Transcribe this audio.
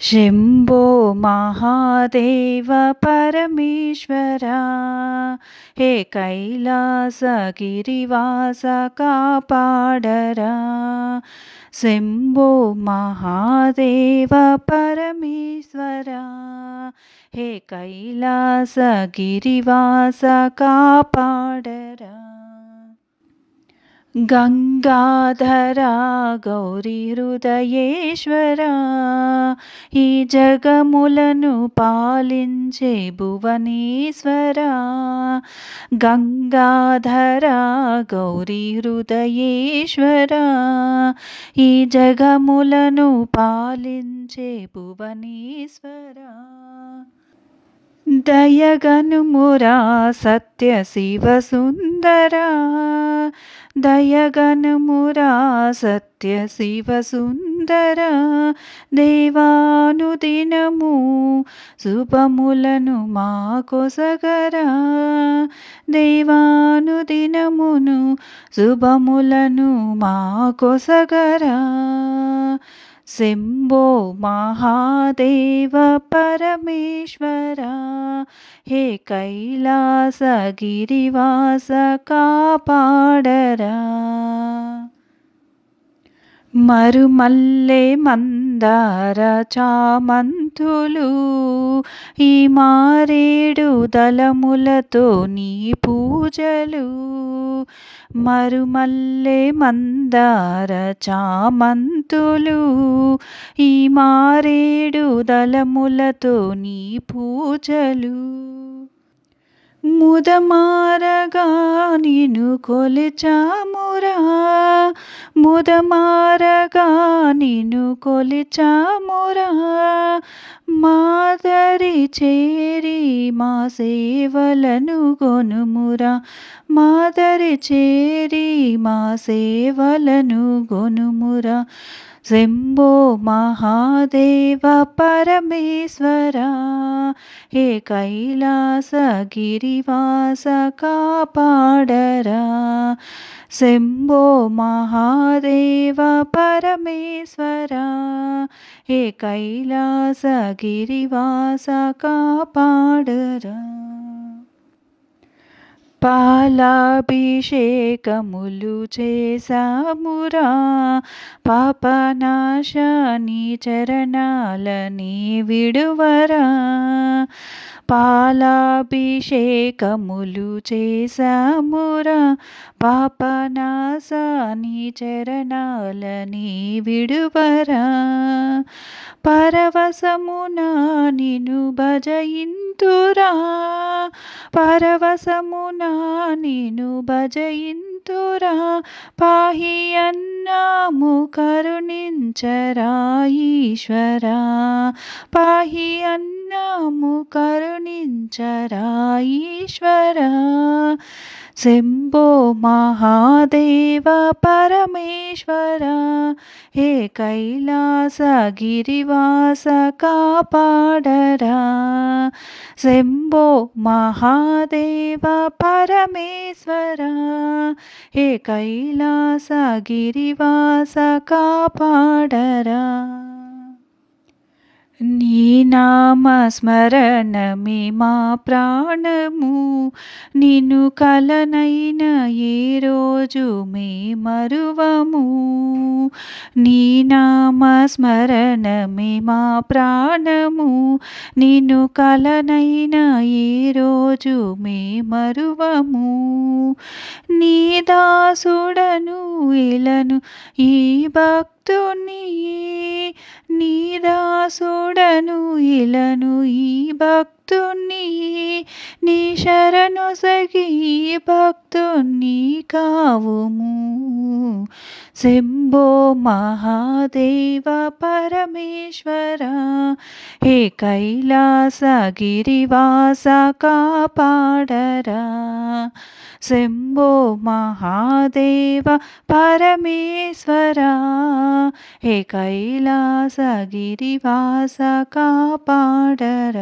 శంభో మహాదేవ పరమేశ్వరా హే కైలాస గిరివాస కాపాడరా శంభో మహాదేవ పరమేశ్వరా హే కైలాస గిరివాస కాపాడరా గంగాధరా గౌరీ హృదయేశ్వరా ఈ జగములను పాలించే భువనేశ్వరా. గంగాధరా గౌరీ హృదయేశ్వరా ఈ జగములను పాలించే భువనేశ్వరా. దయగనుమురా సత్య శివ సుందరా. దయగనుమురా సత్య శివ సుందరా. దేవానుదినము శుభములను మా కొసగరా. దేవానుదినమును శుభములను మా కొసగరా. शिम्भो महादेव परमेश्वर हे कैलासगिरिवासकापाडरा। మరుమల్లె మందార చామంతులు ఈ మారేడు దళములతో నీ పూజలు. మరుమల్లె మందార చామంతులు ఈ మారేడు దళములతో నీ పూజలు. ముదమారగా నిను కొలిచామురా ముదమారగా నిను కొలిచామురా మాదరి చేరి మా సేవలను గొనుమురా మాదరి చేరి మా సేవలను గొనుమురా శంభో మహాదేవ పరమేశ్వరా. హే కైలాస గిరివాస కాపాడరా? శంభో మహాదేవ పరమేశ్వర. హే కైలాస గిరివాస కాపాడరా? పాలాభిషేకములు చేసామురా పాపనాశాని చరణాలని విడువరా. పాలాభిషేకములు చేసామురా పాపనాశాని చరణాలని విడువరా. పరవశమునా నిను భజయింతురా. పరవశమున నేను భజయింతురా. పాహి అన్నాము కరుణించరా ఈశ్వరా. పాహి అన్నాము కరుణించరా ఈశ్వరా. శంభో మహాదేవ పరమేశ్వర. హే కైలాస గిరివాస కాపాడరా. शम्भो महादेव परमेश्वर कैलासगिरिवासकापाडर। కాపాడరా నీ నామస్మరణమే మా ప్రాణము. నిన్ను కలనైన ఏ రోజు మే మరువము. నీ నామస్మరణమే మా ప్రాణము. నిన్ను కలనైన ఏ రోజు మే మరువము. దాసుడను ఇలను ఈ భక్తుని నీ దాసుడను ఇలను ఈ భక్తుని నీ శరణు సగి భక్తుని కావుము. శంభో మహాదేవ పరమేశ్వర హే కైలాస గిరివాస కాపాడరా. शिम्भो महादेव परमेश्वर। हे कैलास गिरिवासकापाडर